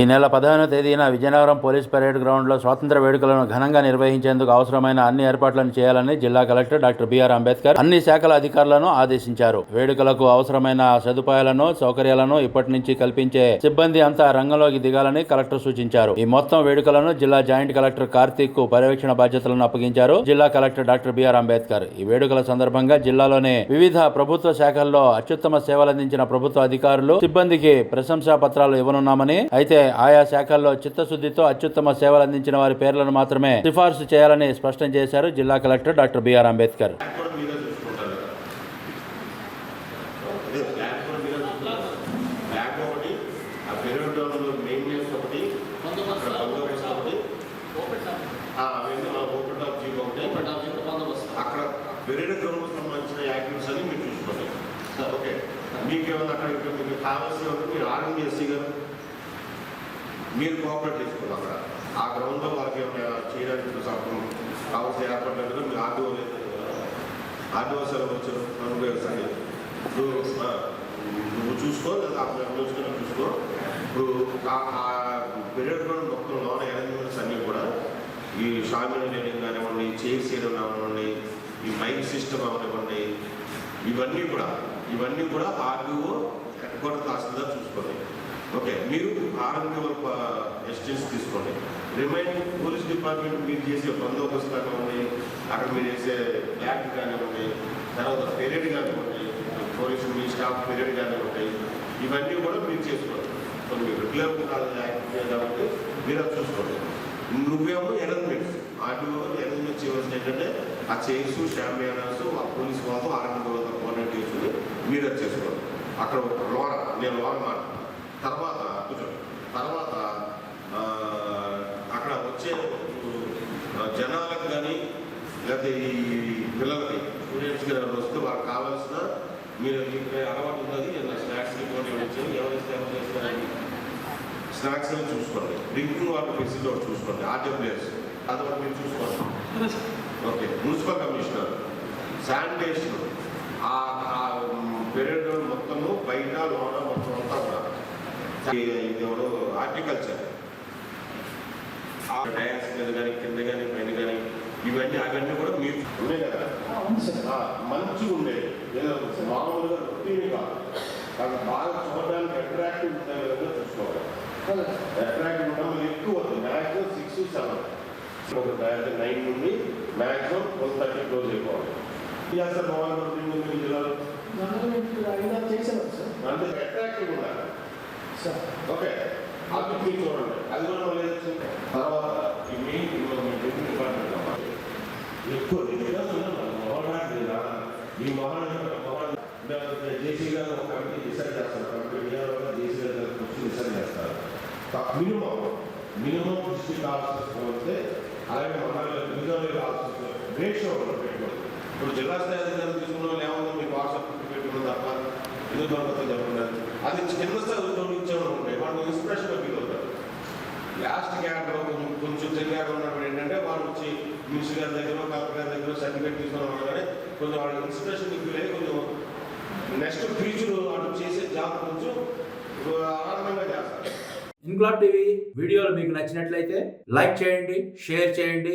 ఈ నెల పదహారవ తేదీన విజయనగరం పోలీస్ పరేడ్ గ్రౌండ్లో స్వాతంత్ర వేడుకలను ఘనంగా నిర్వహించేందుకు అవసరమైన అన్ని ఏర్పాట్లను చేయాలని జిల్లా కలెక్టర్ డాక్టర్ బిఆర్ అంబేద్కర్ అన్ని శాఖల అధికారులను ఆదేశించారు. వేడుకలకు అవసరమైన సదుపాయాలను సౌకర్యాలను ఇప్పటి నుంచి కల్పించే సిబ్బంది అంతా రంగంలోకి దిగాలని కలెక్టర్ సూచించారు. ఈ మొత్తం వేడుకలను జిల్లా జాయింట్ కలెక్టర్ కార్తీక్కు పర్యవేక్షణ బాధ్యతలను అప్పగించారు జిల్లా కలెక్టర్ డాక్టర్ బిఆర్ అంబేద్కర్. ఈ వేడుకల సందర్భంగా జిల్లాలోని వివిధ ప్రభుత్వ శాఖల్లో అత్యుత్తమ సేవలందించిన ప్రభుత్వ అధికారులు సిబ్బందికి ప్రశంసా పత్రాలు ఇవ్వనున్నామని అయితే ఆయా శాఖల్లో చిత్తశుద్ధితో అత్యుత్తమ సేవలు అందించిన వారి పేర్లను మాత్రమే సిఫార్సు చేయాలని స్పష్టం చేశారు జిల్లా కలెక్టర్ డాక్టర్ బిఆర్ అంబేద్కర్. సంబంధించిన యాక్టివిటీస్ అన్ని మీరు చూసుకోండి. ఓకే. మీకు ఏమైనా అక్కడ మీకు కావాల్సిన మీరు ఆర్ఎంఎస్సీ గారు మీరు కోఆపరేట్ చేసుకోవాలి అక్కడ. ఆ గ్రౌండ్లో వాళ్ళకి ఏమైనా చేయడానికి సగం కావాల్సిన ఏర్పాటు అంటే మీరు ఆర్డీఓ లేదు ఆర్డీఓ సెలవు వచ్చారు నన్ను వ్యవసాయం ఇప్పుడు నువ్వు చూసుకో లేదా ఆ చూసుకో. ఇప్పుడు ఆ- ఆ పీరియడ్ మొత్తం లోన అరేంజ్మెంట్స్ అన్నీ కూడా ఈ షామిల్ లేనింగ్ కానివ్వండి చైర్స్ చేయడం కానివ్వండి ఈ మైక్ సిస్టమ్ అవనివ్వండి ఇవన్నీ కూడా ఇవన్నీ కూడా ఆర్డీఓ హెడ్ క్వార్టర్ తహసీల్దార్ చూసుకోండి ఓకే మీరు ఆర్ఎంపీ ఎస్టెన్స్ తీసుకోండి. రిమైన్ పోలీస్ డిపార్ట్మెంట్ మీరు చేసే బందోబస్తు కానివ్వండి అక్కడ మీరు చేసే బ్యాగ్ కానివ్వండి తర్వాత పెరియడ్ కానివ్వండి పోలీసు మీ స్టాఫ్ పీరియడ్ కానివ్వండి ఇవన్నీ కూడా మీరు చేసుకోండి. కొన్ని మీరు రెగ్యులర్ కాలేజ్ యాక్టివ్ కాబట్టి మీరు అది చూసుకోండి. నువ్వేమో ఎనర్మెంట్స్ ఆటో ఎనర్మెంట్స్ చేయవలసిన ఏంటంటే ఆ చైర్స్ షాంపియనర్స్ ఆ పోలీస్ వాళ్ళతో ఆర్ఎంపీ వాళ్ళతో కోఆర్డినేట్ చేసుకుని మీరు అది చేసుకోండి. అక్కడ లోన నేను లోన్ మాట. తర్వాత కూర్చోండి తర్వాత అక్కడ వచ్చే జనాలకు కానీ లేకపోతే ఈ పిల్లలకి స్టూడెంట్స్ కానీ వస్తే వాళ్ళకి కావాల్సిన మీరు ఇక్కడ అలవాటు ఉన్నది ఏదైనా స్నాక్స్ రిపోర్ట్ ఇవ్వచ్చు ఎవరైతే చేస్తారని. స్నాక్స్ అని చూసుకోండి. డ్రింకింగ్ వాటర్ ఫెసిలిటీ ఒకటి చూసుకోండి ఆర్డబ్ల్యూఎస్ అదొకటి మీరు చూసుకోండి. Okay municipal commissioner sanitation. ఆ పీరియడ్ మొత్తము బయట లోన మొత్తం ఇది ఎవరు హార్టికల్చర్ డయాస్ మీద కానీ కింద కానీ పైన కానీ ఇవన్నీ అవన్నీ కూడా మీరు ఉన్నాయి కదా? ఆ, మంచిగా ఉండేది ఏదో మామూలుగా రొటీన్ కాదు. అది బాగా చూడడానికి అట్రాక్టివ్ ఉండే విధంగా చూసుకోవాలి. అట్రాక్టివ్ ఉండడం ఎక్కువ వస్తుంది మ్యాక్సిమం సిక్స్ సెవెన్ ఒక నైన్ నుండి మ్యాక్సిమం వన్ థర్టీ క్లోజ్ అయిపోవాలి. రొటీన్ ఉంది మీ జిల్లాలో? అంటే అట్రాక్టివ్ ఉండాలి. ఓకే. అది మీరు చూడండి. అది కూడా మళ్ళీ తర్వాత ఈ మెయిన్ మెయిన్ డిపార్ట్మెంట్ అవ్వాలి ఎక్కువ నీట్గా ఈ మొహన్ జేసీ గారు ఒక కమిటీ డిసైడ్ చేస్తారు. కమిటీ విజయవాడ జేసీ గారు వచ్చి డిసైడ్ చేస్తారు. మినిమం మినిమం డిస్ట్రిక్ట్ ఆఫీసర్స్ వస్తే అలాగే మండల డివిజనల్ ఆఫీసర్స్ రేషియో పెట్టుకోండి. ఇప్పుడు జిల్లా స్థాయి అధికారులు తీసుకున్న వాళ్ళు ఏమన్నా మీకు వాట్సాప్ పెట్టుకున్న తప్ప ఎందుకు దొరకతో అది చిన్న స్థాయి ఉద్యోగం ఇచ్చేవాళ్ళు ఉంటాయి ఫీల్ అవుతారు. లాస్ట్ క్యాడర్ కొంచెం కొంచెం తెలియగా ఉన్నప్పుడు ఏంటంటే వాళ్ళు వచ్చి మినిస్టర్ గారి దగ్గర కలెక్టర్ గారి దగ్గర సర్టిఫికేట్ తీసుకుని కానీ కొంచెం వాళ్ళ ఇన్స్పిరేషన్ ఫీల్ అయ్యి కొంచెం నెక్స్ట్ ఫ్యూచర్ వాళ్ళు చేసే జాబ్ కొంచెం ఆనందంగా చేస్తారు. ఇంక్లాబ్ టీవీ వీడియోలు మీకు నచ్చినట్లయితే లైక్ చేయండి షేర్ చేయండి